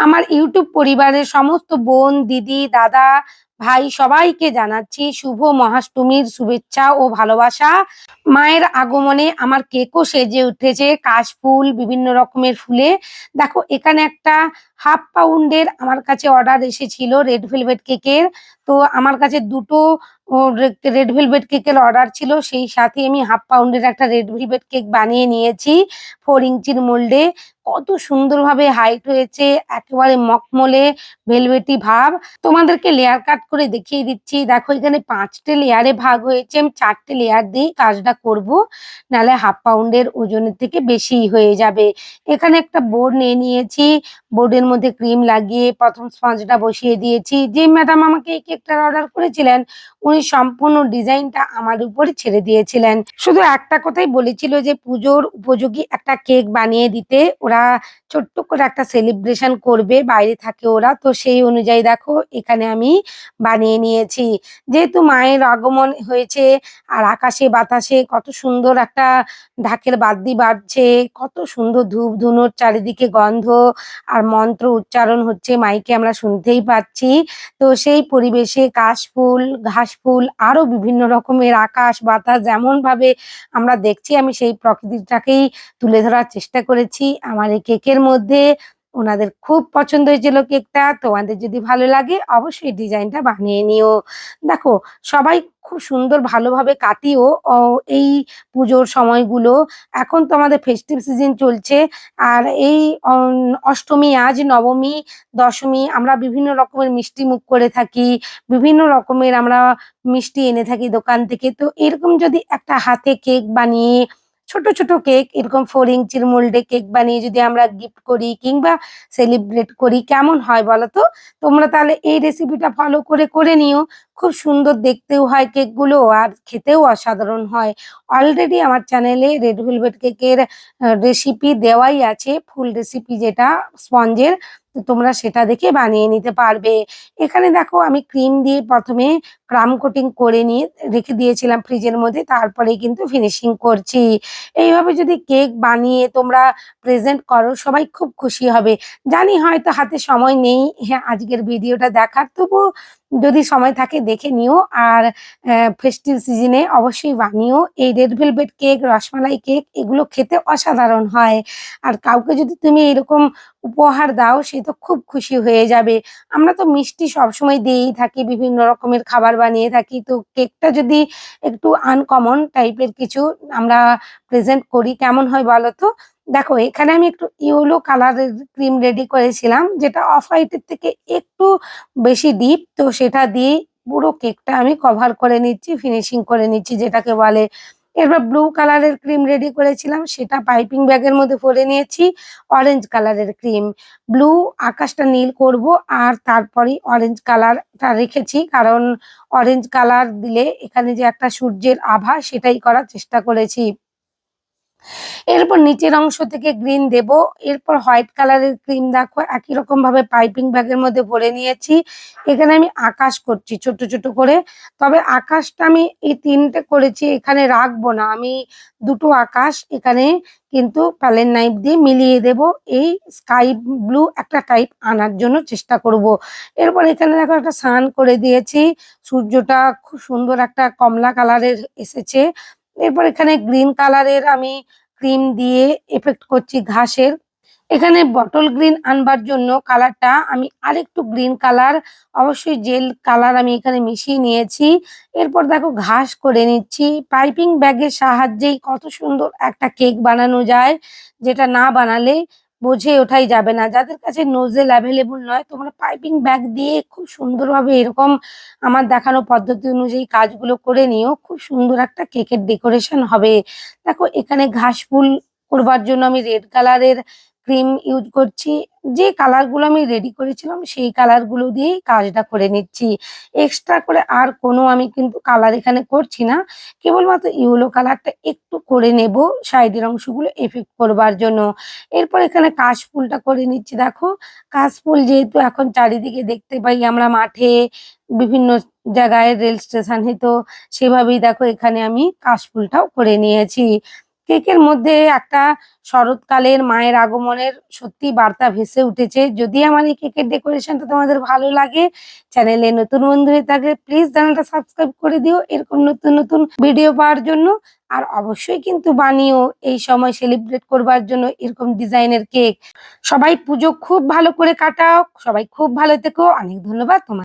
আমার ইউটিউব পরিবারের সমস্ত বোন দিদি দাদা ভাই, সবাইকে জানাচ্ছি শুভ মহাষ্টমীর শুভেচ্ছা ও ভালোবাসা। মায়ের আগমনে আমার কেকও সেজে উঠেছে কাশফুল বিভিন্ন রকমের ফুলে। দেখো, এখানে একটা হাফ পাউন্ডের আমার কাছে অর্ডার এসেছিল রেড ভেলভেট কেকের। তো আমার কাছে দুটো রেড ভেলভেট কেকের অর্ডার ছিল। সেই সাথে আমি হাফ পাউন্ডের একটা রেড ভেলভেট কেক বানিয়ে নিয়েছি ফোর ইঞ্চির মোল্ডে। কত সুন্দরভাবে হাইট হয়েছে, একেবারে মকমলে ভেলভেটি ভাব। তোমাদেরকে লেয়ার কাট করে দেখিয়ে দিচ্ছি। দেখো, এখানে পাঁচটে লেয়ারে ভাগ হয়েছে। আমি চারটে লেয়ার দিয়ে কাজটা করব। নাহলে হাফ পাউন্ডের ওজনের থেকে বেশি হয়ে যাবে। এখানে একটা বোর্ড নিয়ে নিয়েছি। বোর্ডের মধ্যে ক্রিম লাগিয়ে প্রথম স্পঞ্জটা বসিয়ে দিয়েছি। যে ম্যাডাম আমাকে এই কেকটার অর্ডার করেছিলেন, উনি সম্পূর্ণ ডিজাইনটা আমার উপরে ছেড়ে দিয়েছিলেন। শুধু একটা কথাই বলেছিল যে পুজোর উপযোগী একটা কেক বানিয়ে দিতে। ওরা ছোট্ট করে একটা সেলিব্রেশন করবে, বাইরে থাকে ওরা। তো সেই অনুযায়ী দেখো, এখানে আমি বানিয়ে নিয়েছি। যেহেতু মায়ের আগমন হয়েছে আর আকাশে বাতাসে কত সুন্দর একটা ঢাকের বাদ্যি বাজছে, কত সুন্দর ধূপ ধুনোর চারিদিকে গন্ধ আর মন্ত্র উচ্চারণ হচ্ছে মাইকে আমরা শুনতেই পাচ্ছি। তো সেই পরিবেশে কাশফুল ঘাসফুল আরও বিভিন্ন রকমের আকাশ বাতাস যেমন ভাবে আমরা দেখছি, আমি সেই প্রকৃতিটাকেই তুলে ধরার চেষ্টা করেছি। আমার এই কেকের মধ্যে ওনাদের খুব পছন্দ হয়েছিল কেকটা তোমাদের যদি ভালো লাগে অবশ্যই ডিজাইনটা বানিয়ে নিও। দেখো, সবাই খুব সুন্দর ভালোভাবে কাটিও এই পুজোর সময়গুলো। এখন তো আমাদের ফেস্টিভ সিজন চলছে, আর এই অষ্টমী, আজ নবমী, দশমী, আমরা বিভিন্ন রকমের মিষ্টি মুখ করে থাকি, বিভিন্ন রকমের আমরা মিষ্টি এনে থাকি দোকান থেকে। তো এরকম যদি একটা হাতে কেক বানিয়ে ছোট ছোট কেক, এরকম ফোর ইঞ্চির মোল্ডে কেক বানিয়ে যদি আমরা গিফট করি কিংবা সেলিব্রেট করি, কেমন হয় বলো তো? তোমরা তাহলে এই রেসিপিটা ফলো করে করে নিও। খুব সুন্দর দেখতেও হয় কেকগুলো আর খেতেও অসাধারণ হয়। অলরেডি আমার চ্যানেলে রেড ভেলভেট কেকের রেসিপি দেওয়াই আছে, ফুল রেসিপি যেটা স্পঞ্জের, তো তোমরা সেটা দেখে বানিয়ে নিতে পারবে। এখানে দেখো আমি ক্রিম দিয়ে প্রথমে ক্রাম কোটিং করে নিয়ে রেখে দিয়েছিলাম ফ্রিজের মধ্যে, তারপরে কিন্তু ফিনিশিং করছি। এইভাবে যদি কেক বানিয়ে তোমরা প্রেজেন্ট করো, সবাই খুব খুশি হবে। জানি হয়তো হাতে সময় নেই হ্যাঁ আজকের ভিডিওটা দেখার তবু যদি সময় থাকে দেখে নিও। আর ফেস্টিভ সিজনে অবশ্যই বানিও। এই red velvet cake rasmalai cake এগুলো খেতে অসাধারণ হয়। আর কাউকে যদি তুমি এরকম উপহার দাও, সে তো খুব খুশি হয়ে যাবে। আমরা তো মিষ্টি সবসময় দিয়েই থাকি, বিভিন্ন রকমের খাবার বানিয়ে থাকি। তো কেকটা যদি একটু আনকমন টাইপের কিছু আমরা প্রেজেন্ট করি, কেমন হয় বলো তো? দেখো, এখানে আমি একটু ইয়েলো কালারের ক্রিম রেডি করেছিলাম, যেটা অফ হোয়াইটের থেকে একটু বেশি ডিপ তো সেটা দিয়ে পুরো কেকটা আমি কভার করে নিচ্ছি ফিনিশিং করে নিচ্ছি যেটাকে বলে। এরপর ব্লু কালারের ক্রিম রেডি করেছিলাম, সেটা পাইপিং ব্যাগের মধ্যে ভরে নিয়েছি অরেঞ্জ কালারের ক্রিম ব্লু আকাশটা নীল করব আর তারপরেই অরেঞ্জ কালারটা রেখেছি, কারণ অরেঞ্জ কালার দিলে এখানে যে একটা সূর্যের আভা সেটাই করার চেষ্টা করেছি। এরপর নিচের অংশ থেকে গ্রিন দেব। এরপর হোয়াইট কালারের ক্রিম দেখো, একই রকম ভাবে পাইপিং ব্যাগের মধ্যে ভরে নিয়েছি। এখানে আমি আকাশ করছি, ছোট ছোট করে। তবে আকাশটা আমি এই তিনটে করেছি, এখানে রাখব না। আমি দুটো আকাশ এখানে কিন্তু প্যালেন নাইফ দিয়ে মিলিয়ে দেব। এই স্কাই ব্লু একটা টাইপ আনার জন্য চেষ্টা করব। এরপর এখানে দেখো একটা স্নান করে দিয়েছি। সূর্যটা খুব সুন্দর একটা কমলা কালারের এসেছে। এরপর এখানে গ্রিন কালারের আমি ক্রিম দিয়ে এফেক্ট করছি ঘাসের। এখানে বটল গ্রিন আনবার জন্য কালারটা আমি আরেকটু গ্রিন কালার অবশ্যই জেল কালার আমি এখানে মিশিয়ে নিয়েছি। এরপর দেখো ঘাস করে নিচ্ছি। পাইপিং ব্যাগের সাহায্যেই কত সুন্দর একটা কেক বানানো যায়, যেটা না বানালে বোঝে ওঠাই যাবে না। যাদের কাছে নোজেল অ্যাভেলেবল নয়, তোমরা পাইপিং ব্যাগ দিয়ে খুব সুন্দরভাবে এরকম আমার দেখানো পদ্ধতি অনুযায়ী কাজগুলো করে নিও। খুব সুন্দর একটা কেকের ডেকোরেশন হবে। দেখো, এখানে ঘাস ফুল করবার জন্য আমি রেড কালারের ক্রিম ইউজ করছি। যে কালারগুলো আমি রেডি করেছিলাম, সেই কালারগুলো দিয়েই কাজটা করে নিচ্ছি। এক্সট্রা করে আর কোনো আমি কিন্তু কালার এখানে করছি না। কেবলমাত্র ইউলো কালারটা একটু করে নেব, সাইডের অংশগুলো এফেক্ট করবার জন্য। এরপর এখানে কাশফুলটা করে নিচ্ছি, দেখো। কাশফুল যেহেতু এখন চারিদিকে দেখতে পাই আমরা, মাঠে, বিভিন্ন জায়গায় রেল স্টেশনে তো সেভাবেই দেখো এখানে আমি কাশফুলটাও করে নিয়েছি। কেকের মধ্যে একটা শরৎকালের, মায়ের আগমনের সত্যি বার্তা ভেসে উঠেছে। যদি আমার এই কেকের ডেকোরেশনটা তোমাদের ভালো লাগে, চ্যানেলে নতুন বন্ধু হয়ে থাকলে প্লিজ চ্যানেলটা সাবস্ক্রাইব করে দিও। এরকম নতুন নতুন ভিডিও পাওয়ার জন্য। আর অবশ্যই কিন্তু বানিও এই সময় সেলিব্রেট করবার জন্য এরকম ডিজাইনের কেক সবাই পুজো খুব ভালো করে কাটাও। সবাই খুব ভালো থেকো। অনেক ধন্যবাদ তোমার